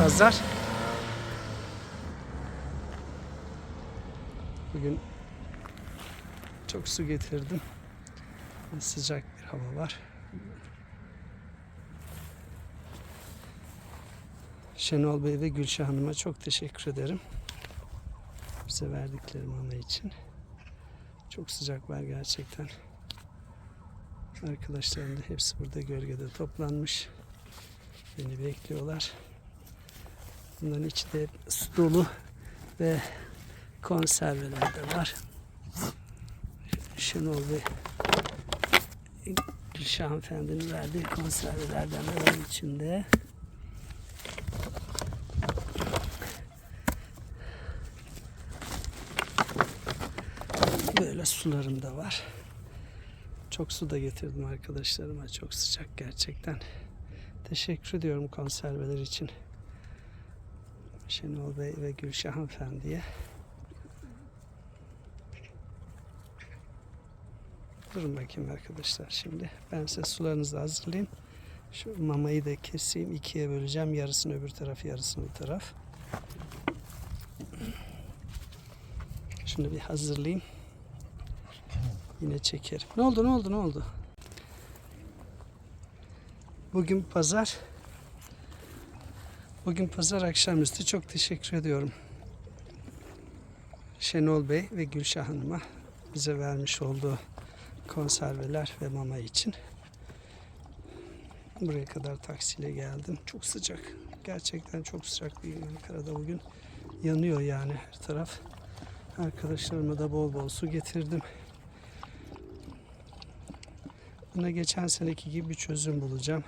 pazar. Bugün çok su getirdim. Sıcak bir hava var. Şenol Bey ve Gülşah Hanım'a çok teşekkür ederim. Bize verdikleri mama için. Çok sıcak var gerçekten. Arkadaşlarım da hepsi burada gölgede toplanmış. Beni bekliyorlar. Bunların içi de su dolu ve konserveler de var. Şenol ve Gülşah hanımefendinin verdiği konservelerden de var içinde. Böyle sularım da var. Çok su da getirdim arkadaşlarıma. Çok sıcak gerçekten. Teşekkür ediyorum konserveler için. Şenol Bey ve Gülşah hanımefendiye. Durun bakayım arkadaşlar şimdi. Ben size sularınızı hazırlayayım. Şu mamayı da keseyim. ikiye böleceğim. Yarısını öbür taraf, yarısını bu taraf. Şunu bir hazırlayayım. Yine çekerim. Ne oldu, ne oldu, ne oldu? Bugün pazar. Bugün pazar akşamüstü çok teşekkür ediyorum. Şenol Bey ve Gülşah Hanım'a bize vermiş olduğu konserveler ve mama için. Buraya kadar taksiyle geldim. Çok sıcak. Gerçekten çok sıcak bir gün Ankara'da bugün. Yanıyor yani her taraf. Arkadaşlarıma da bol bol su getirdim. Buna geçen seneki gibi bir çözüm bulacağım.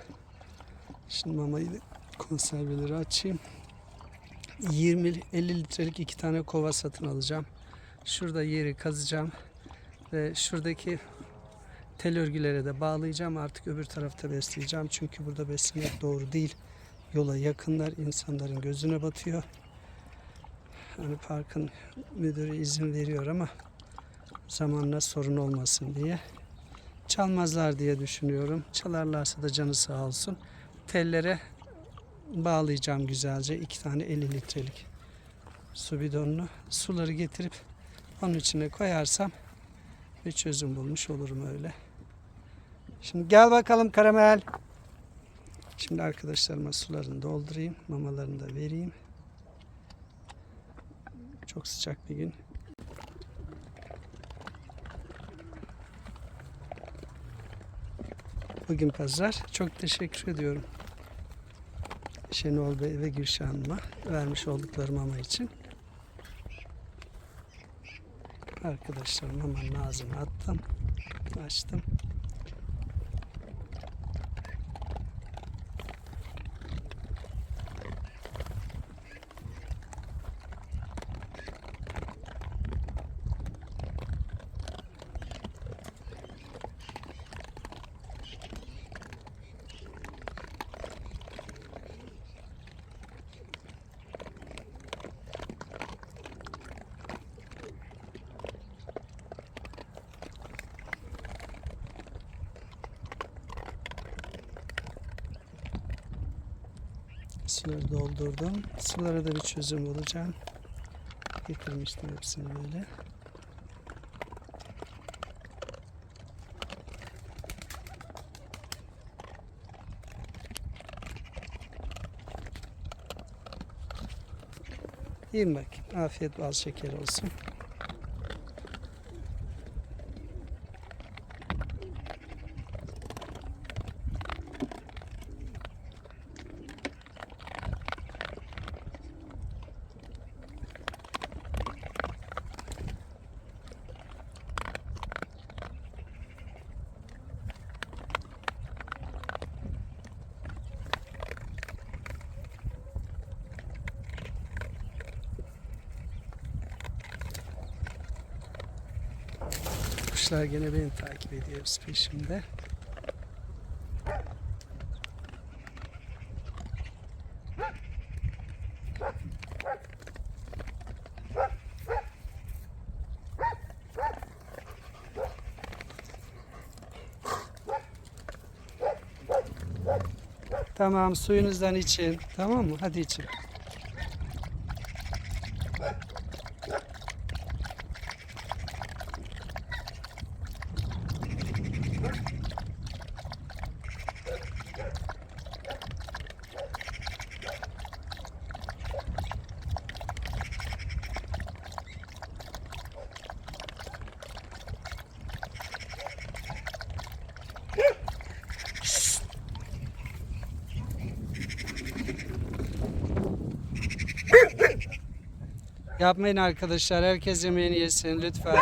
Şimdi mamayı konserveleri açayım. 20-50 litrelik iki tane kova satın alacağım. Şurada yeri kazacağım. Ve şuradaki tel örgülere de bağlayacağım. Artık öbür tarafta besleyeceğim. Çünkü burada beslemek doğru değil. Yola yakınlar insanların gözüne batıyor. Hani parkın müdürü izin veriyor ama zamanla sorun olmasın diye. Çalmazlar diye düşünüyorum. Çalarlarsa da canı sağ olsun. Tellere bağlayacağım güzelce. iki tane 50 litrelik su bidonunu. Suları getirip onun içine koyarsam bir çözüm bulmuş olurum öyle. Şimdi gel bakalım karamel. Şimdi arkadaşlarıma sularını doldurayım. Mamalarını da vereyim. Çok sıcak bir gün. Bugün pazar. Çok teşekkür ediyorum. Şenol Bey ve Gülşah vermiş oldukları mama için. Arkadaşlarım hemen ağzıma attım. Açtım. Suları doldurdum. Sulara da bir çözüm bulacağım. Getirmiştim hepsini böyle. Yiyin bakayım. Afiyet bal şeker olsun. Kuşlar gene beni takip ediyor peşimde. Tamam suyunuzdan için. Tamam mı? Hadi için. Yapmayın arkadaşlar. Herkes yemeğini yesin lütfen.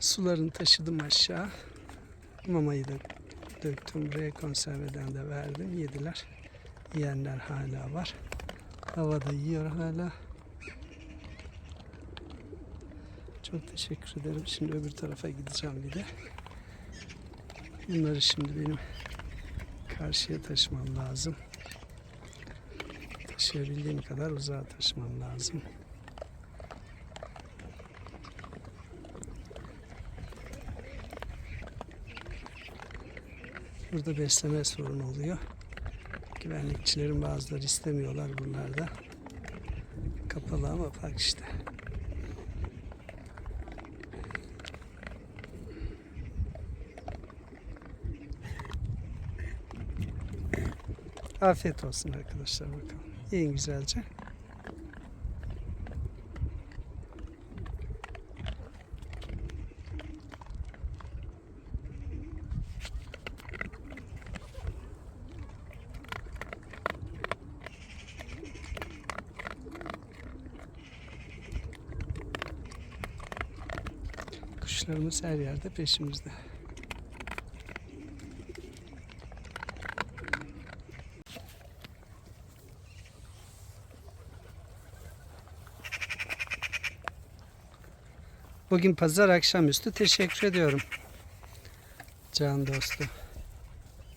Sularını taşıdım aşağı. Mamayı da döktüm buraya konserveden de verdim. Yediler. Yiyenler hala var. Havada yiyor hala. Çok teşekkür ederim. Şimdi öbür tarafa gideceğim bir de. Bunları şimdi benim karşıya taşımam lazım. Taşıyabildiğim kadar uzağa taşımam lazım. Burada besleme sorunu oluyor. Güvenlikçilerin bazıları istemiyorlar buralarda. Kapalı ama bak işte. Afiyet olsun arkadaşlar bakalım. Yiyin güzelce. Kuşlarımız her yerde peşimizde. Bugün pazar akşamüstü teşekkür ediyorum. Can dostu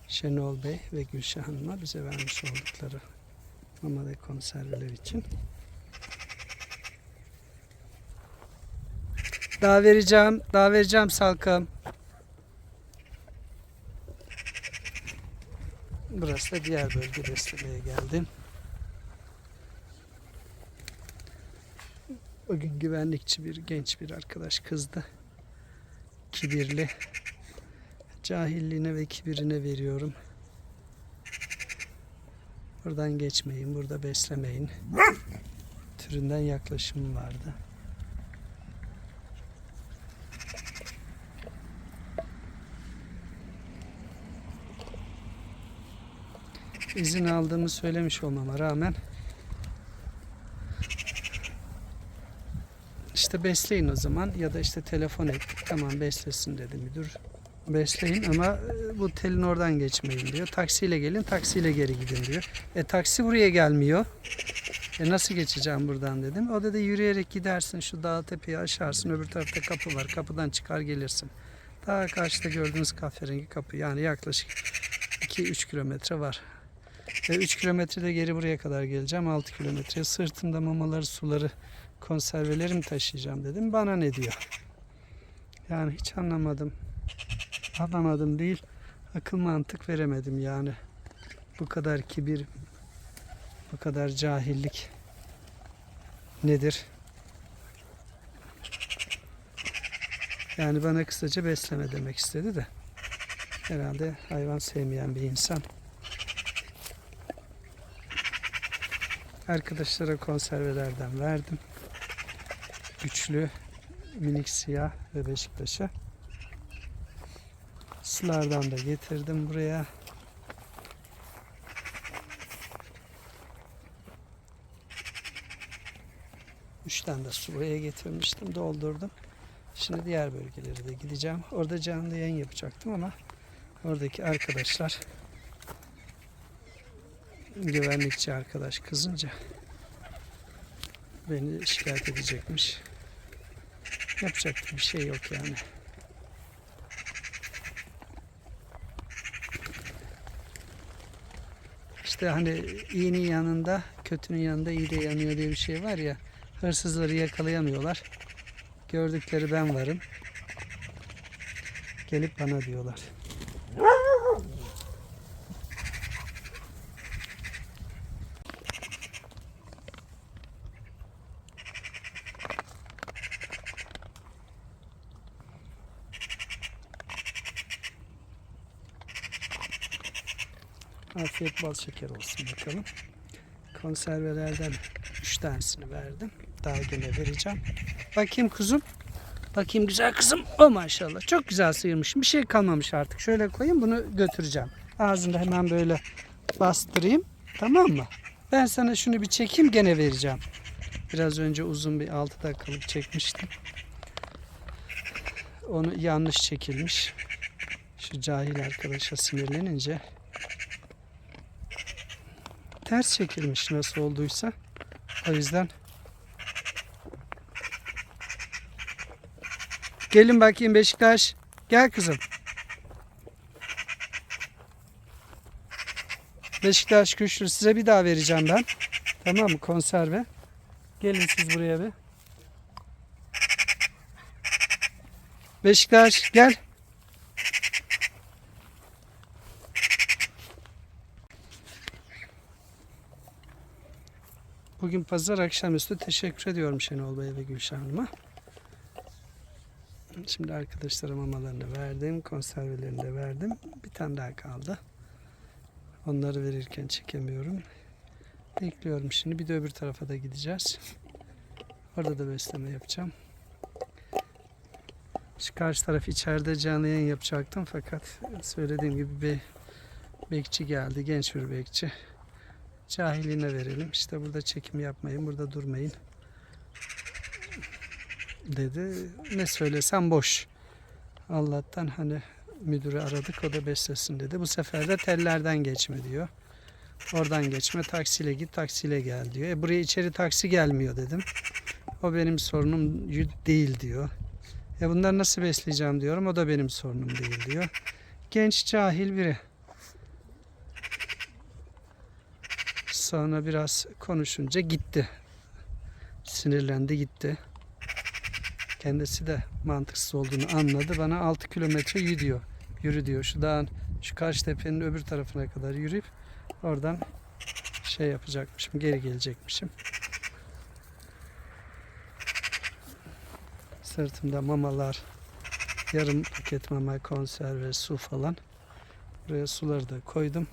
Şenol Bey ve Gülşah Hanım'a bize vermiş oldukları mama ve konserveler için. Daha vereceğim, daha vereceğim salkım. Burası da diğer bölge beslemeye geldim. Bugün güvenlikçi bir genç bir arkadaş kızdı. Kibirli. Cahilliğine ve kibirine veriyorum. Buradan geçmeyin, burada beslemeyin. Türünden yaklaşım vardı. İzin aldığımı söylemiş olmama rağmen İşte besleyin o zaman ya da işte telefon et. Tamam beslesin dedi müdür. Besleyin ama e, bu telin oradan geçmeyin diyor. Taksiyle gelin, taksiyle geri gidin diyor. E taksi buraya gelmiyor. E nasıl geçeceğim buradan dedim. O dedi yürüyerek gidersin şu dağ tepeyi aşarsın öbür tarafta kapı var. Kapıdan çıkar gelirsin. Daha karşıda gördüğünüz kahverengi kapı yani yaklaşık 2-3 kilometre var. Ve 3 kilometrede geri buraya kadar geleceğim. 6 kilometre. Sırtımda mamaları, suları, konserveleri mi taşıyacağım dedim. Bana ne diyor. Yani hiç anlamadım. Anlamadım değil. Akıl mantık veremedim yani. Bu kadar kibir, bu kadar cahillik nedir? Yani bana kısaca besleme demek istedi de. Herhalde hayvan sevmeyen bir insan. Arkadaşlara konservelerden verdim. Güçlü, minik siyah ve Beşiktaş'a. Sulardan da getirdim buraya. Üç de su buraya getirmiştim, doldurdum. Şimdi diğer bölgelere de gideceğim. Orada canlı yayın yapacaktım ama oradaki arkadaşlar güvenlikçi arkadaş kızınca beni şikayet edecekmiş. Yapacak bir şey yok yani. İşte hani iyinin yanında, kötünün yanında iyi de yanıyor diye bir şey var ya. Hırsızları yakalayamıyorlar. Gördükleri ben varım. Gelip bana diyorlar. Afiyet bal şeker olsun bakalım. Konservelerden 3 tanesini verdim. Daha gene vereceğim. Bakayım kuzum. Bakayım güzel kızım. O maşallah. Çok güzel sıyırmışım. Bir şey kalmamış artık. Şöyle koyayım bunu götüreceğim. Ağzında hemen böyle bastırayım. Tamam mı? Ben sana şunu bir çekeyim gene vereceğim. Biraz önce uzun bir 6 dakikalık çekmiştim. Onu yanlış çekilmiş. Şu cahil arkadaşa sinirlenince ters çekilmiş nasıl olduysa. O yüzden Gelin bakayım Beşiktaş. Gel kızım. Beşiktaş güçlü. Size bir daha vereceğim ben. Tamam mı? Konserve. Gelin siz buraya bir. Beşiktaş gel. Bugün pazar akşamüstü teşekkür ediyorum Şenol Bey ve Gülşah Hanım'a. Şimdi arkadaşlara mamalarını verdim, konservelerini de verdim. Bir tane daha kaldı. Onları verirken çekemiyorum. Bekliyorum şimdi. Bir de öbür tarafa da gideceğiz. Orada da besleme yapacağım. Şu karşı taraf içeride canlı yayın yapacaktım fakat söylediğim gibi bir bekçi geldi. Genç bir bekçi. Cahiline verelim. İşte burada çekim yapmayın, burada durmayın dedi. Ne söylesem boş. Allah'tan hani müdürü aradık o da beslesin dedi. Bu sefer de tellerden geçme diyor. Oradan geçme taksiyle git taksiyle gel diyor. E buraya içeri taksi gelmiyor dedim. O benim sorunum değil diyor. E bunları nasıl besleyeceğim diyorum. O da benim sorunum değil diyor. Genç cahil biri. Sonra biraz konuşunca gitti. Sinirlendi gitti. Kendisi de mantıksız olduğunu anladı. Bana 6 kilometre yürü diyor. Yürü diyor. Şu dağın şu karşı tepenin öbür tarafına kadar yürüyüp oradan şey yapacakmışım. Geri gelecekmişim. Sırtımda mamalar, yarım paket mama, konserve, su falan. Buraya suları da koydum.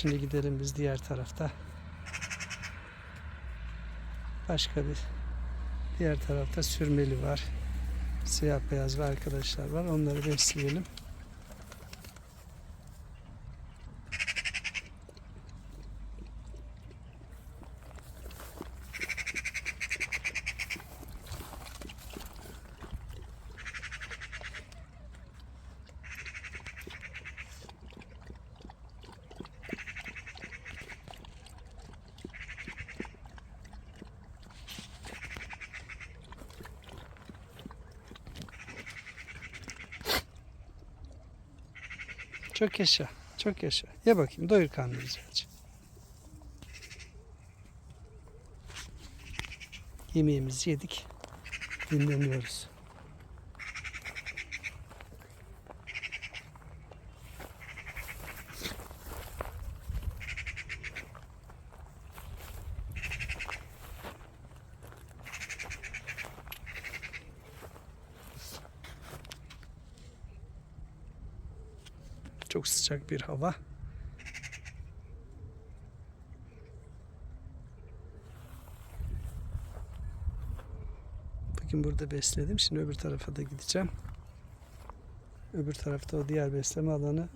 Şimdi gidelim biz diğer tarafta. Başka bir Diğer tarafta sürmeli var. Siyah beyaz ve arkadaşlar var. Onları besleyelim. Çok yaşa. Çok yaşa. Ye bakayım. Doyur karnını güzelce. Yemeğimizi yedik. Dinleniyoruz. Çok sıcak bir hava. Bugün burada besledim. Şimdi öbür tarafa da gideceğim. Öbür tarafta o diğer besleme alanı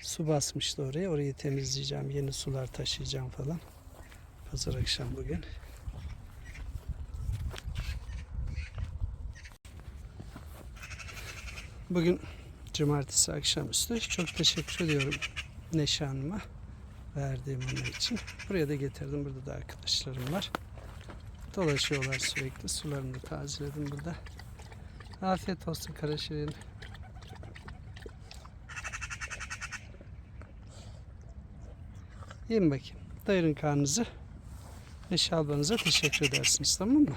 su basmıştı oraya. Orayı temizleyeceğim. Yeni sular taşıyacağım falan. Pazar akşam bugün. Bugün cumartesi akşamüstü. Çok teşekkür ediyorum Neşe Hanım'a verdiğim onun için. Buraya da getirdim. Burada da arkadaşlarım var. Dolaşıyorlar sürekli. Sularını da tazeledim burada. Afiyet olsun Karaşirin. Yiyin bakayım. Doyurun karnınızı. Neşe ablanıza teşekkür edersiniz tamam mı?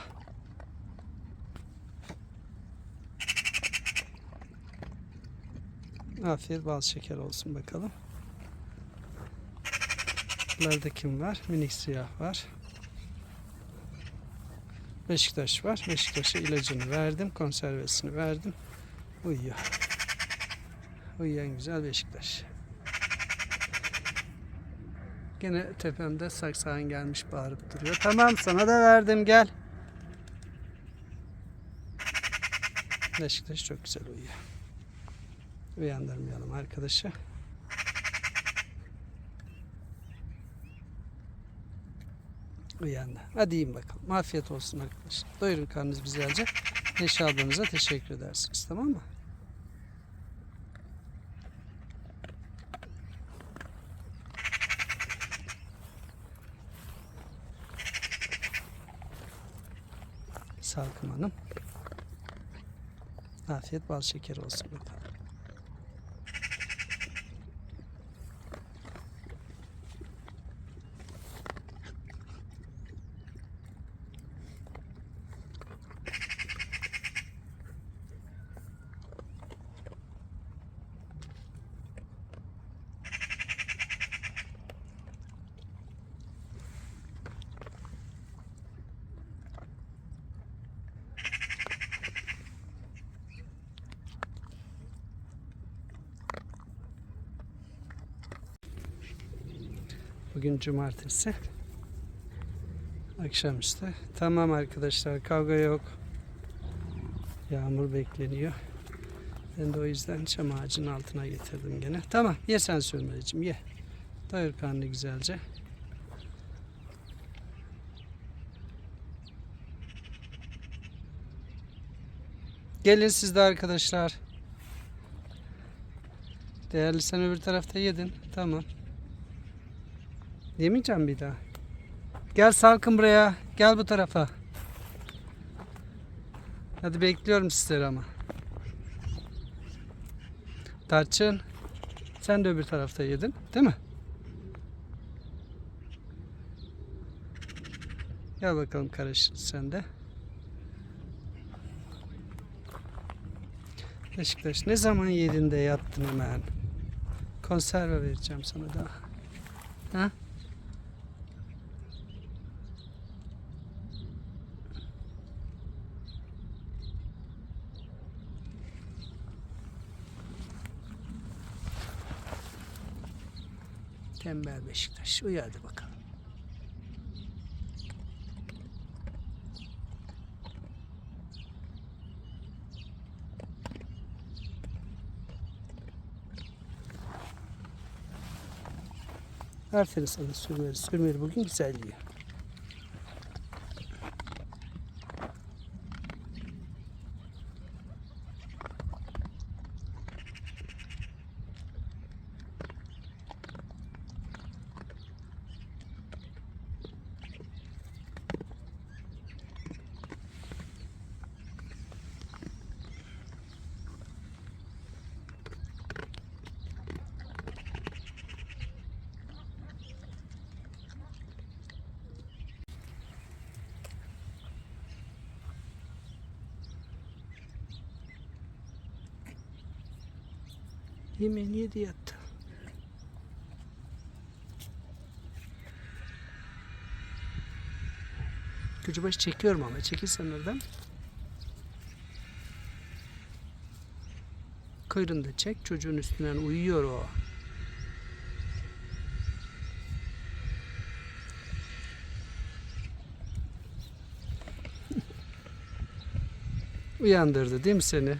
Afiyet bal şeker olsun bakalım. Bunlarda kim var? Minik siyah var. Beşiktaş var. Beşiktaş'a ilacını verdim. Konservesini verdim. Uyuyor. Uyuyan güzel Beşiktaş. Gene tepemde saksağın gelmiş bağırıp duruyor. Tamam sana da verdim gel. Beşiktaş çok güzel uyuyor. Uyandırmayalım arkadaşı. Uyandı. Hadi yiyin bakalım. Afiyet olsun arkadaşlar. Doyurun karnınız güzelce. Neşe ablanıza teşekkür edersiniz. Tamam mı? Salkım Hanım. Afiyet bal şeker olsun bakalım. Bugün cumartesi. Akşamüstü. Tamam arkadaşlar kavga yok. Yağmur bekleniyor. Ben de o yüzden çam ağacının altına getirdim gene. Tamam ye sen sürmeyeceğim ye. Doyur karnını güzelce. Gelin siz de arkadaşlar. Değerli sen öbür tarafta yedin. Tamam. Yemeyeceğim bir daha. Gel Salkın buraya. Gel bu tarafa. Hadi bekliyorum sizleri ama. Tarçın. Sen de öbür tarafta yedin. Değil mi? Gel bakalım karış sen de. Beşiktaş ne zaman yedin de yattın hemen. Konserve vereceğim sana daha. Ha? Tembel Beşiktaş. Uyu hadi bakalım. Aferin sana sürmeli. Sürmeli bugün güzel yiyor. Yemeğini yedi yattı. Küçübaşı çekiyorum ama çekilsen oradan. Kıyrını çek. Çocuğun üstünden uyuyor o. Uyandırdı değil mi seni?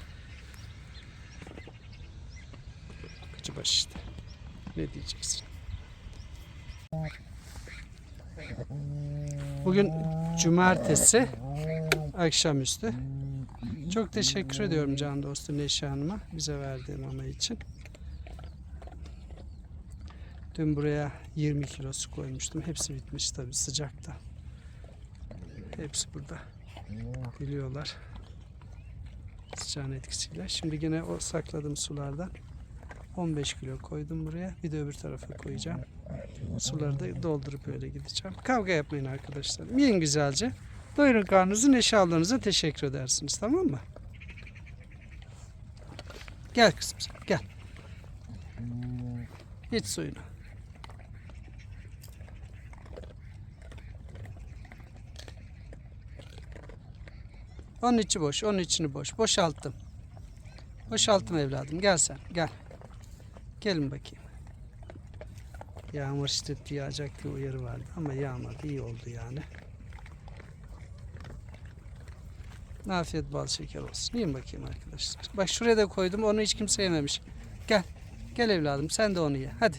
Küçübaş işte. Ne diyeceksin? Bugün cumartesi akşamüstü. Çok teşekkür ediyorum can dostum Neşe Hanım'a bize verdiği mama için. Dün buraya 20 kilosu koymuştum. Hepsi bitmiş tabi sıcakta. Hepsi burada. Biliyorlar. Sıcağın etkisiyle. Şimdi yine o sakladığım sulardan 15 kilo koydum buraya. Bir de öbür tarafa koyacağım. Suları da doldurup öyle gideceğim. Kavga yapmayın arkadaşlar. Yiyin güzelce. Doyurun karnınızı. Neşe ablanıza teşekkür edersiniz. Tamam mı? Gel kızım sen. Gel. İç suyunu. Onun içi boş. Onun içini boş. Boşalttım. Boşalttım evladım. Gel sen. Gel. Gelin bakayım. Yağmur şiddetli yağacak diye uyarı vardı ama yağmadı. iyi oldu yani. Afiyet bal şeker olsun. Yiyin bakayım arkadaşlar. Bak şuraya da koydum. Onu hiç kimse yememiş. Gel. Gel evladım. Sen de onu ye. Hadi.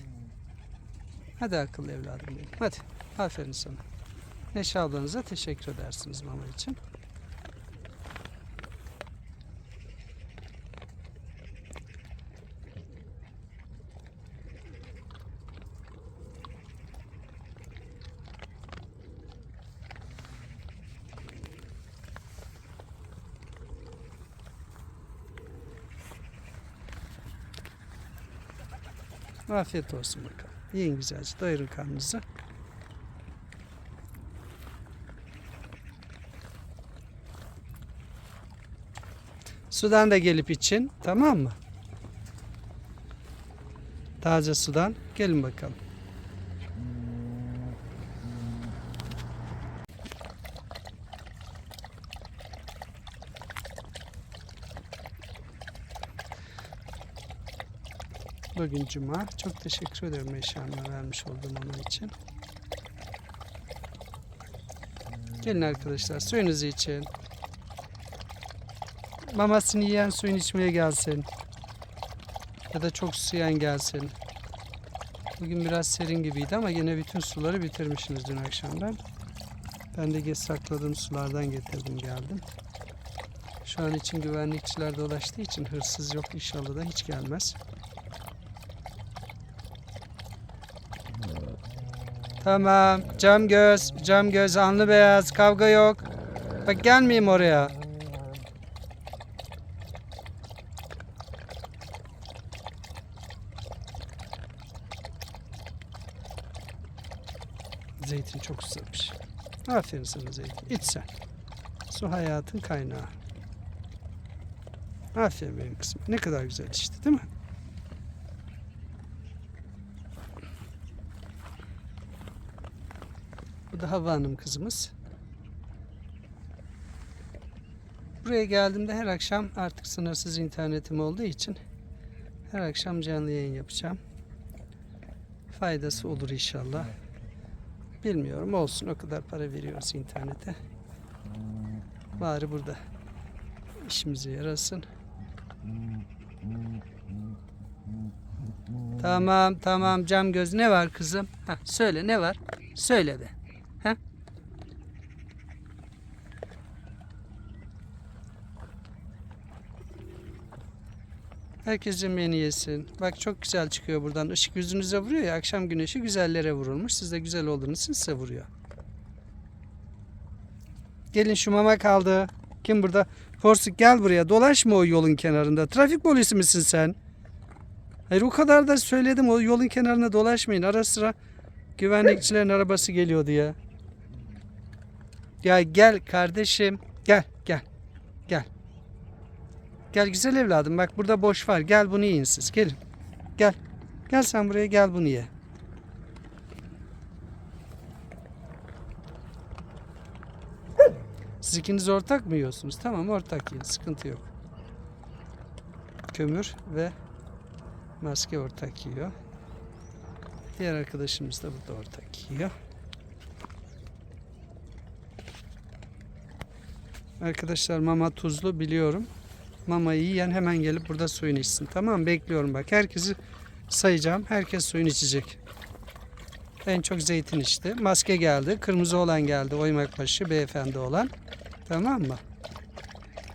Hadi akıllı evladım benim. Hadi. Aferin sana. Neşe ablanıza teşekkür edersiniz mama için. Afiyet olsun bakalım. Yiyin güzelce. Doyurun karnınızı. Sudan da gelip için. Tamam mı? Taze sudan. Gelin bakalım. Bugün cuma. Çok teşekkür ederim eşyanla vermiş olduğum onun için. Gelin arkadaşlar suyunuzu için. Mamasını yiyen suyun içmeye gelsin. Ya da çok susayan gelsin. Bugün biraz serin gibiydi ama yine bütün suları bitirmişsiniz dün akşamdan. Ben de geç sakladığım sulardan getirdim geldim. Şu an için güvenlikçiler dolaştığı için hırsız yok inşallah da hiç gelmez. Tamam. Cam göz, cam göz, anlı beyaz, kavga yok. Bak gelmeyeyim oraya. Zeytin çok susamış. Aferin sana zeytin. İç sen. Su hayatın kaynağı. Aferin benim kızım. Ne kadar güzel içti değil mi? Bu da Havva Hanım kızımız. Buraya geldiğimde her akşam artık sınırsız internetim olduğu için her akşam canlı yayın yapacağım. Faydası olur inşallah. Bilmiyorum olsun o kadar para veriyoruz internete. Bari burada işimize yarasın. Tamam tamam cam göz ne var kızım? Ha, söyle ne var? Söyle de. Ha? Herkes yemeğini yesin. Bak çok güzel çıkıyor buradan. Işık yüzünüze vuruyor ya. Akşam güneşi güzellere vurulmuş. Siz de güzel olduğunuz için size vuruyor. Gelin şu mama kaldı. Kim burada? Porsuk gel buraya. Dolaşma o yolun kenarında. Trafik polisi misin sen? Hayır o kadar da söyledim o yolun kenarına dolaşmayın. Ara sıra güvenlikçilerin arabası geliyor diye. Ya gel kardeşim. Gel. Gel güzel evladım. Bak burada boş var. Gel bunu yiyin siz. Gelin. Gel. Gel sen buraya gel bunu ye. Siz ikiniz ortak mı yiyorsunuz? Tamam ortak yiyin. Sıkıntı yok. Kömür ve maske ortak yiyor. Diğer arkadaşımız da burada ortak yiyor. Arkadaşlar mama tuzlu biliyorum. Mamayı yiyen hemen gelip burada suyunu içsin. Tamam? Bekliyorum bak. Herkesi sayacağım. Herkes suyunu içecek. En çok zeytin içti. Maske geldi. Kırmızı olan geldi. Oymak başı beyefendi olan. Tamam mı?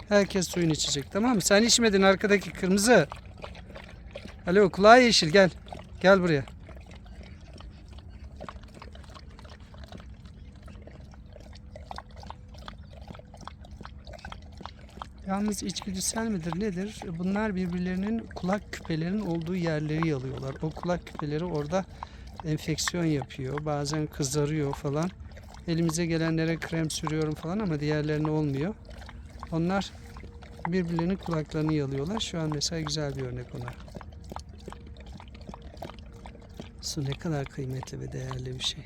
Herkes suyunu içecek. Tamam mı? Sen içmedin arkadaki kırmızı. Alo kulağı yeşil gel. Gel buraya. Yalnız içgüdüsel midir nedir? Bunlar birbirlerinin kulak küpelerinin olduğu yerleri yalıyorlar. O kulak küpeleri orada enfeksiyon yapıyor. Bazen kızarıyor falan. Elimize gelenlere krem sürüyorum falan ama diğerlerine olmuyor. Onlar birbirlerinin kulaklarını yalıyorlar. Şu an mesela güzel bir örnek ona. Su ne kadar kıymetli ve değerli bir şey.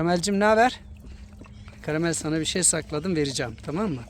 Karamelcim ne haber? Karamel sana bir şey sakladım vereceğim tamam mı?